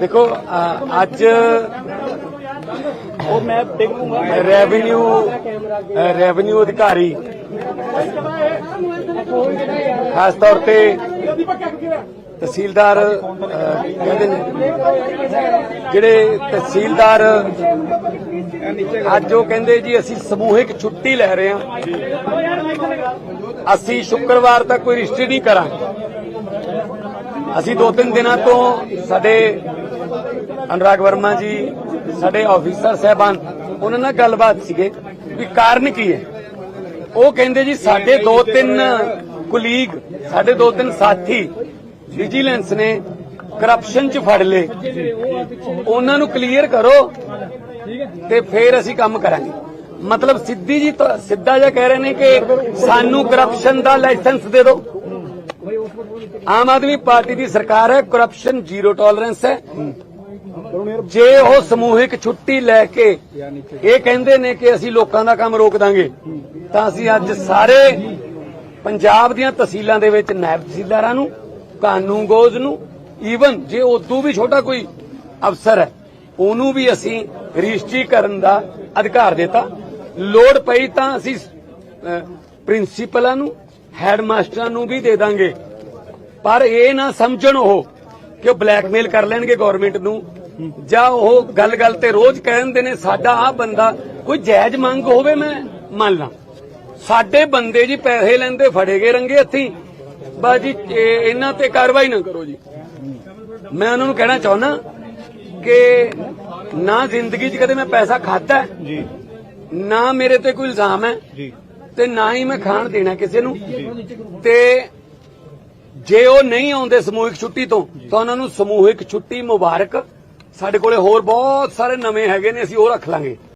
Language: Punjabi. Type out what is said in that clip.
ਦੇਖੋ ਅੱਜ ਉਹ ਮੈਂ ਦੇਖ ਰੈਵਨਿਊ ਰੈਵਨਿਊ ਅਧਿਕਾਰੀ ਖਾਸ ਤੌਰ ਤੇ ਤਹਿਸੀਲਦਾਰ ਕਹਿੰਦੇ ਨੇ, ਜਿਹੜੇ ਤਹਿਸੀਲਦਾਰ ਅੱਜ ਉਹ ਕਹਿੰਦੇ ਜੀ, ਅਸੀਂ ਸਮੂਹਿਕ ਛੁੱਟੀ ਲੈ ਰਹੇ ਹਾਂ। ਅਸੀਂ ਸ਼ੁੱਕਰਵਾਰ ਤੱਕ ਕੋਈ ਰਜਿਸਟਰੀ ਨਹੀਂ ਕਰਾਂਗੇ। ਅਸੀਂ ਦੋ ਤਿੰਨ ਦਿਨਾਂ ਤੋਂ ਸਾਡੇ ਅਨੁਰਾਗ ਵਰਮਾ ਜੀ, ਸਾਡੇ ਆਫੀਸਰ ਸਹਿਬਾਨ, ਉਹਨਾਂ ਨਾਲ ਗੱਲਬਾਤ ਸੀਗੇ ਵੀ ਕਾਰਨ ਕੀ ਹੈ। ਉਹ ਕਹਿੰਦੇ ਜੀ, ਸਾਡੇ ਦੋ ਤਿੰਨ ਕੁਲੀਗ ਸਾਡੇ ਦੋ ਤਿੰਨ ਸਾਥੀ ਵਿਜੀਲੈਂਸ ਨੇ ਕਰਪਸ਼ਨ 'ਚ ਫੜ ਲਏ। ਉਹਨਾਂ ਨੂੰ ਕਲੀਅਰ ਕਰੋ ਤੇ ਫਿਰ ਅਸੀਂ ਕੰਮ ਕਰਾਂਗੇ। ਮਤਲਬ ਸਿੱਧੀ ਜੀ ਸਿੱਧਾ ਜਿਹਾ ਕਹਿ ਰਹੇ ਨੇ ਕਿ ਸਾਨੂੰ ਕਰਪਸ਼ਨ ਦਾ ਲਾਇਸੈਂਸ ਦੇ ਦਿਓ। ਆਮ ਆਦਮੀ ਪਾਰਟੀ ਦੀ ਸਰਕਾਰ ਹੈ ਕਰਪਸ਼ਨ ਜ਼ੀਰੋ ਟੋਲਰੈਂਸ ਹੈ। ਜੇ ਉਹ ਸਮੂਹਿਕ ਛੁੱਟੀ ਲੈ ਕੇ ਇਹ ਕਹਿੰਦੇ ਨੇ ਕਿ ਅਸੀਂ ਲੋਕਾਂ ਦਾ ਕੰਮ ਰੋਕ ਦਾਂਗੇ, ਤਾਂ ਅਸੀਂ ਅੱਜ ਸਾਰੇ ਪੰਜਾਬ ਦੀਆਂ ਤਹਿਸੀਲਾਂ ਦੇ ਵਿੱਚ ਨਾਇਬ ਤਹਿਸੀਲਦਾਰਾਂ ਨੂੰ ਕਾਨੂੰਗੋਜ਼ ਨੂੰ ਈਵਨ ਜੇ ਉਦੋਂ ਵੀ ਛੋਟਾ ਕੋਈ ਅਫਸਰ ਹੈ, ਉਹਨੂੰ ਵੀ ਅਸੀਂ ਰਜਿਸਟਰੀ ਕਰਨ ਦਾ ਅਧਿਕਾਰ ਦਿੱਤਾ। ਲੋੜ ਪਈ ਤਾਂ ਅਸੀਂ ਪ੍ਰਿੰਸੀਪਲਾਂ ਨੂੰ ਹੈਡਮਾਸਟਰਾਂ ਨੂੰ ਵੀ ਦੇ ਦਾਂਗੇ। ਪਰ ਇਹ ਨਾ ਸਮਝਣ ਉਹ ਕਿ ਉਹ ਬਲੈਕਮੇਲ ਕਰ ਲੈਣਗੇ ਗਵਰਨਮੈਂਟ ਨੂੰ। ਜਾਂ ਉਹ ਗੱਲ-ਗੱਲ ਤੇ ਰੋਜ਼ ਕਹਿੰਦੇ ਨੇ ਸਾਡਾ ਆ ਬੰਦਾ ਕੋਈ ਜਾਇਜ਼ ਮੰਗ ਹੋਵੇ ਮੈਂ ਮੰਨ ਲਾਂ। ਸਾਡੇ ਬੰਦੇ ਜੀ ਪੈਸੇ ਲੈਂਦੇ ਫੜੇ ਗਏ ਰੰਗੇ ਹੱਥੀ। ਬਸ ਜੀ ਇਹ- ਇਹਨਾਂ ਤੇ ਕਾਰਵਾਈ ਨਾ ਕਰੋ ਜੀ। ਮੈਂ ਉਹਨਾਂ ਨੂੰ ਕਹਿਣਾ ਚਾਹੁੰਦਾ ਕਿ ਨਾ ਜ਼ਿੰਦਗੀ 'ਚ ਕਦੇ ਮੈਂ ਪੈਸਾ ਖਾਦਾ ਜੀ। ਨਾ ਮੇਰੇ ਤੇ ਕੋਈ ਇਲਜ਼ਾਮ ਹੈ। ਜੀ। ਤੇ ਨਾ ਹੀ ਮੈਂ ਖਾਣ ਦੇਣਾ ਕਿਸੇ ਨੂੰ। ਤੇ ਜੇ ਉਹ ਨਹੀਂ ਆਉਂਦੇ ਸਮੂਹਿਕ ਛੁੱਟੀ ਤੋਂ ਤਾਂ ਉਹਨਾਂ ਨੂੰ ਸਮੂਹਿਕ ਛੁੱਟੀ ਮੁਬਾਰਕ। ਸਾਡੇ ਕੋਲੇ ਹੋਰ ਬਹੁਤ ਸਾਰੇ ਨਵੇਂ ਹੈਗੇ ਨੇ ਅਸੀਂ ਉਹ ਰੱਖ ਲਾਂਗੇ।